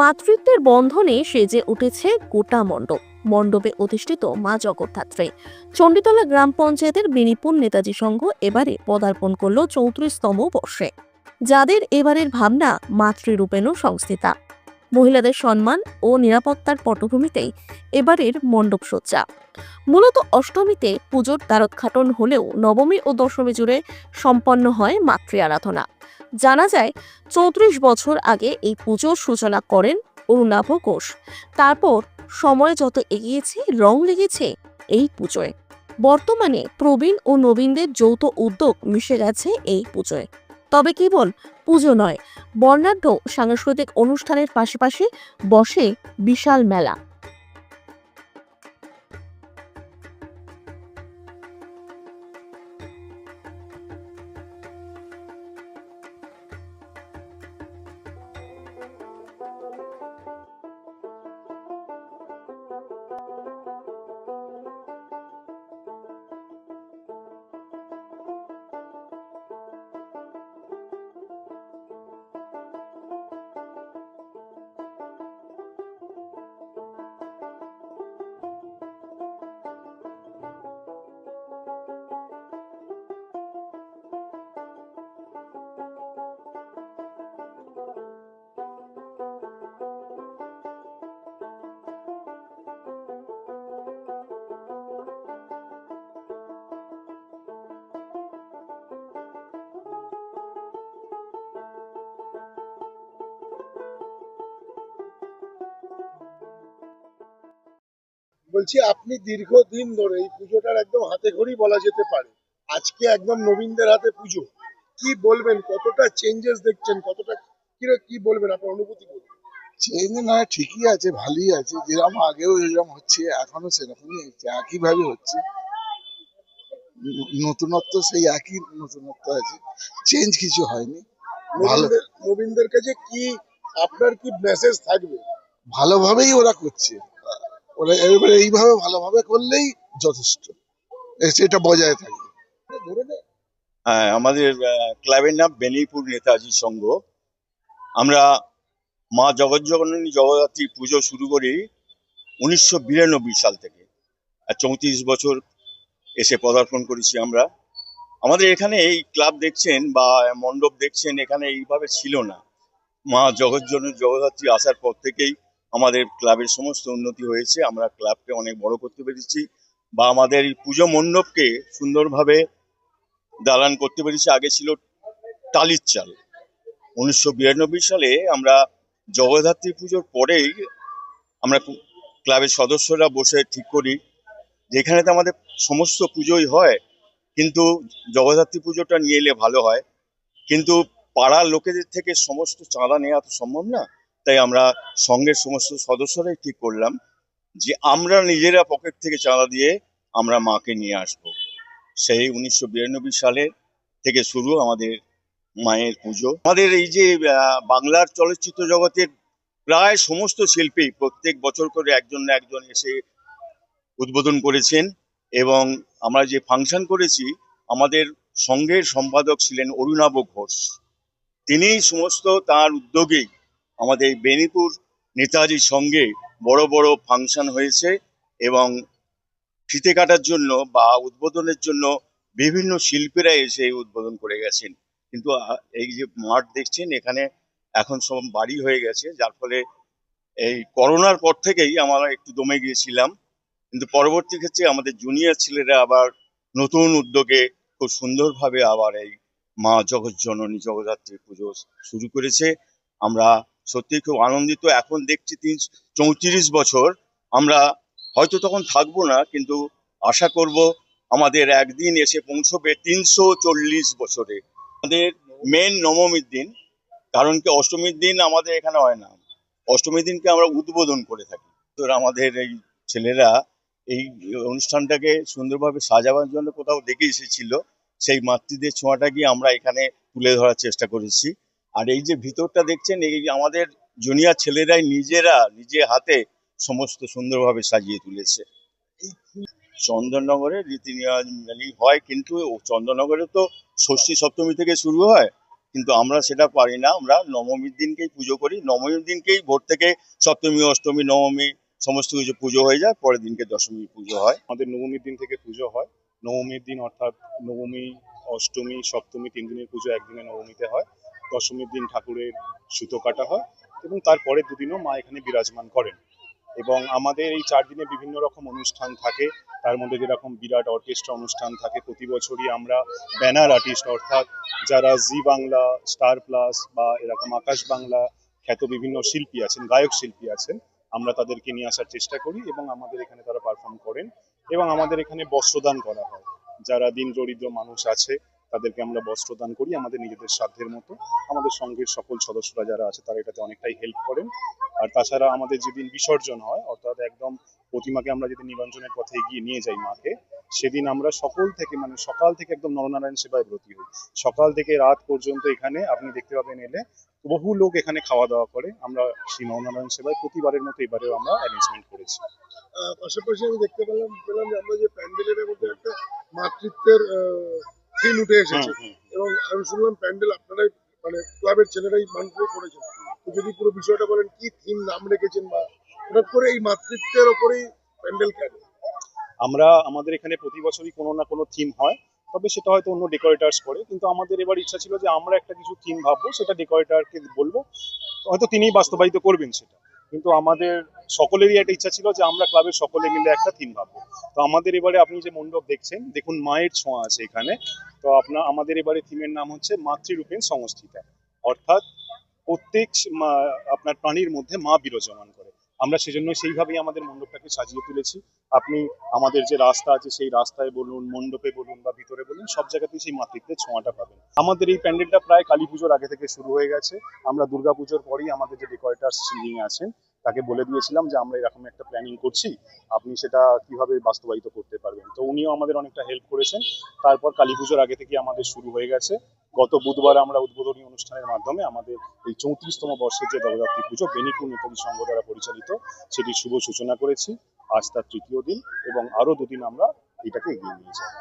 মাতৃত্বের বন্ধনে সেজে উঠেছে গোটা মণ্ডপ, মণ্ডপে অধিষ্ঠিত মা জগদ্ধাত্রী। চণ্ডীতলা গ্রাম পঞ্চায়েতের বিনিপুর নেতাজি সংঘ এবারে পদার্পণ করল চৌত্রিশতম বর্ষে। যাদের এবারের ভাবনা মাতৃরূপেণও সংস্থিতা। মহিলাদের সম্মান ও নিরাপত্তার পটভূমিতেই এবারের মণ্ডপ সজ্জা। মূলত অষ্টমীতে পুজোর দ্বারোদ্ঘাটন হলেও নবমী ও দশমী জুড়ে সম্পন্ন হয় মাতৃ আরাধনা। জানা যায়, চৌত্রিশ বছর আগে এই পুজোর সূচনা করেন অরুণাভ ঘোষ। তারপর সময় যত এগিয়েছে, রং লেগেছে এই পুজোয়। বর্তমানে প্রবীণ ও নবীনদের যৌথ উদ্যোগ মিশে গেছে এই পুজোয়। তবে কেবল পুজো নয়, বর্ণাঢ্য সাংস্কৃতিক অনুষ্ঠানের পাশাপাশি বসে বিশাল মেলা। বলছি আপনি দীর্ঘদিন ধরে এই পুজোটার একদম হাতে ঘড়ি বলা যেতে পারে। আজকে একদম নবীনদের হাতে পুজো। কি বলবেন? কতটা চেঞ্জেস দেখছেন? কতটা কি বলবেন? আপনার অনুভূতি বলবেন চেঞ্জ না ঠিকই আছে ভালোই আছে। যেরকম আগেও যেরকম হচ্ছে এখনও সেরকমই হচ্ছে একই ভাবে হচ্ছে। নতুনত্ব সেই একই নতুনত্ব আছে। চেঞ্জ কিছু হয়নি। ভালো। নবীনদের কাছে কি আপনার কি মেসেজ থাকবে? ভালোভাবেই ওরা করছে। ওরা এবারে এইভাবে ভালোভাবে করলেই যথেষ্ট। সেটা বজায় থাকবে হ্যাঁ আমাদের ক্লাবের নাম বেনিপুর নেতাজি সংঘ। আমরা মা জগজ্জননী জগদ্ধাত্রী পুজো শুরু করি উনিশশো বিরানব্বই সাল থেকে। আর চৌত্রিশ বছর এসে পদার্পণ করেছি আমরা। আমাদের এখানে এই ক্লাব দেখছেন বা মণ্ডপ দেখছেন এখানে এইভাবে ছিল না। মা জগজ্জননী জগদ্ধাত্রী আসার পর থেকেই আমাদের ক্লাবের সমস্ত উন্নতি হয়েছে, আমরা ক্লাবকে অনেক বড় করতে পেরেছি বা আমাদের এই পুজো মণ্ডপকে সুন্দরভাবে দালান করতে পেরেছি। আগে ছিল টালির চাল। উনিশশো বিরানব্বই সালে আমরা জগদ্ধাত্রী পুজোর পরেই আমরা ক্লাবের সদস্যরা বসে ঠিক করি। যেখানে তো আমাদের সমস্ত পুজোই হয়, কিন্তু জগদ্ধাত্রী পুজোটা নিয়ে এলে ভালো হয়। কিন্তু পাড়ার লোকেদের থেকে সমস্ত চাঁদা নেওয়া তো সম্ভব না। তাই আমরা সঙ্গের সমস্ত সদস্যরাই ঠিক করলাম যে আমরা নিজেরা পকেট থেকে চাঁদা দিয়ে আমরা মাকে নিয়ে আসব। সেই উনিশশো বিরানব্বই সালে থেকে শুরু আমাদের মায়ের পুজো। আমাদের এই যে বাংলার চলচ্চিত্র জগতের প্রায় সমস্ত শিল্পী প্রত্যেক বছর করে একজন না একজন এসে উদ্বোধন করেছেন এবং আমরা যে ফাংশন করেছি, আমাদের সঙ্গের সম্পাদক ছিলেন অরুণাভ ঘোষ। তিনি সমস্ত তার উদ্যোগেই আমাদের বেনিপুর নেতাজির সঙ্গে বড় বড় ফাংশন হয়েছে এবং ফিতে কাটার জন্য বা উদ্বোধনের জন্য বিভিন্ন শিল্পীরা এসে উদ্বোধন করে গেছেন। কিন্তু এই যে মাঠ দেখছেন, এখানে এখন সব বাড়ি হয়ে গেছে, যার ফলে এই করোনার পর থেকেই আমরা একটু দমে গিয়েছিলাম। কিন্তু পরবর্তী ক্ষেত্রে আমাদের জুনিয়র ছেলেরা আবার নতুন উদ্যোগে খুব সুন্দরভাবে আবার এই মা জগজ্জননী জগদ্ধাত্রী পুজো শুরু করেছে। আমরা সত্যি খুব আনন্দিত। এখন দেখছি তিন, চৌত্রিশ বছর আমরা হয়তো তখন থাকব না, কিন্তু আশা করব আমাদের একদিন এসে পৌঁছবে তিনশো চল্লিশ বছরে। আমাদের মেন নবমীর দিন, কারণ কি অষ্টমীর দিন আমাদের এখানে হয় না। অষ্টমীর দিনকে আমরা উদ্বোধন করে থাকি। তো আমাদের এই ছেলেরা এই অনুষ্ঠানটাকে সুন্দরভাবে সাজাবার জন্য কোথাও দেখে এসেছিল। সেই মাতৃদের ছোঁয়াটা গিয়ে আমরা এখানে তুলে ধরার চেষ্টা করেছি। আর এই যে ভিতরটা দেখছেন, এই আমাদের জুনিয়র ছেলেরাই নিজেরা নিজে হাতে সমস্ত সুন্দরভাবে সাজিয়ে তুলেছে। চন্দননগরে রীতি মেনেই হয়, কিন্তু চন্দননগরে তো ষষ্ঠী সপ্তমী থেকে শুরু হয়, কিন্তু আমরা সেটা পারি না। আমরা নবমীর দিনকেই পুজো করি। নবমীর দিনকেই ভোর থেকে সপ্তমী, অষ্টমী, নবমী সমস্ত কিছু পুজো হয়ে যায়, পরের দিনকে দশমী পুজো হয়। আমাদের নবমীর দিন থেকে পুজো হয়। নবমীর দিন অর্থাৎ নবমী, অষ্টমী, সপ্তমী তিন দিনের পুজো একদিনে নবমীতে হয়। দশমীর দিন ঠাকুরের সুতো কাটা হয় এবং তারপরে দুদিনও মা এখানে বিরাজমান করেন। এবং আমাদের এই চার দিনে বিভিন্ন রকম অনুষ্ঠান থাকে। তার মধ্যে যেরকম বিরাট অর্কেস্ট্রা অনুষ্ঠান থাকে, প্রতি বছরই আমরা ব্যানার আর্টিস্ট অর্থাৎ যারা জি বাংলা, স্টার প্লাস বা এরকম আকাশ বাংলা খ্যাত বিভিন্ন শিল্পী আছেন, গায়ক শিল্পী আছেন, আমরা তাদেরকে নিয়ে আসার চেষ্টা করি এবং আমাদের এখানে তারা পারফর্ম করেন। এবং আমাদের এখানে বস্ত্রদান করা হয়। যারা দিন দরিদ্র মানুষ আছে তাদেরকে আমরা বস্ত্রদান করি আমাদের নিজেদের সাধ্যের মতো। আমাদের সঙ্ঘের সকল সদস্যরা যারা আছে, তারা এটাতে অনেকটাই হেল্প করেন। আর তাছাড়া আমাদের যেদিন বিসর্জন হয়, অর্থাৎ একদম প্রতিমাকে আমরা যেদিন নিরঞ্জনের পথে এগিয়ে নিয়ে যাই মাকে, সেদিন আমরা সকল থেকে মানে সকাল থেকে একদম নরনারায়ণ সেবায় ব্রতী হই। সকাল থেকে রাত পর্যন্ত এখানে আপনি দেখতে পাবেন এলে বহু লোক এখানে খাওয়া দাওয়া করে। আমরা সেই নরনারায়ণ সেবায় প্রতিবারের মতো এবারেও আমরা অ্যারেঞ্জমেন্ট করেছি। পাশাপাশি আমি দেখতে পেলাম পেলাম যে আমরা যে প্যান্ডেলের মধ্যে একটা মাতৃত্বের থিম উঠে এসেছে। এবং আমি শুনলাম প্যান্ডেল আপনারাই মানে ক্লাবের ছেলেরাই বানপুরে করেছেন তো যদি পুরো বিষয়টা বলেন কি থিম নাম রেখেছেন বা হঠাৎ করে এই মাতৃত্বের ওপরেই প্যান্ডেল কেন? আমরা আমাদের এখানে প্রতি বছরই কোনো না কোনো থিম হয় তবে সেটা হয়তো অন্য ডেকোরেটার্স করে কিন্তু আমাদের এবার ইচ্ছা ছিল যে আমরা একটা কিছু থিম ভাববো সেটা ডেকোরেটরকে বলব। হয়তো তিনিই বাস্তবায়িত করবেন সেটা। কিন্তু আমাদের সকলেরই একটা ইচ্ছা ছিল যে আমরা ক্লাবের সকলে মিলে একটা থিম ভাববো। তো আমাদের এবারে আপনি যে মণ্ডপ দেখছেন, দেখুন মায়ের ছোঁয়া আছে এখানে। তো আপনার আমাদের এবারে থিমের নাম হচ্ছে মাতৃরূপেণ সংস্থিতা অর্থাৎ প্রত্যেক আপনার প্রাণীর মধ্যে মা বিরাজমান করে। আমরা সেজন্য সেইভাবেই আমাদের মণ্ডপটাকে সাজিয়ে তুলেছি। আপনি আমাদের যে রাস্তা আছে, সেই রাস্তায় বলুন, মণ্ডপে বলুন বা ভিতরে বলুন, সব জায়গাতেই সেই মাতৃত্বের ছোঁয়াটা পাবেন। আমাদের এই প্যান্ডেলটা প্রায় কালী পুজোর আগে থেকে শুরু হয়ে গেছে। আমরা দুর্গা পুজোর পরেই আমাদের যে ডেকোরেটার্স যিনি আছেন, তাকে বলে দিয়েছিলাম যে আমরা এরকম একটা প্ল্যানিং করছি। আপনি সেটা কীভাবে বাস্তবায়িত করতে পারবেন? তো উনিও আমাদের অনেকটা হেল্প করেছেন। তারপর কালী পুজোর আগে থেকে আমাদের শুরু হয়ে গেছে। গত বুধবার আমরা উদ্বোধনী অনুষ্ঠানের মাধ্যমে আমাদের এই চৌত্রিশতম বর্ষের যে জগদ্ধাত্রী পুজো বেনিপুর নেতাজি সংঘ দ্বারা পরিচালিত, সেটি শুভ সূচনা করেছি। আজ তার তৃতীয় দিন এবং আরও দুদিন আমরা এটাকে এগিয়ে নিয়ে যাব।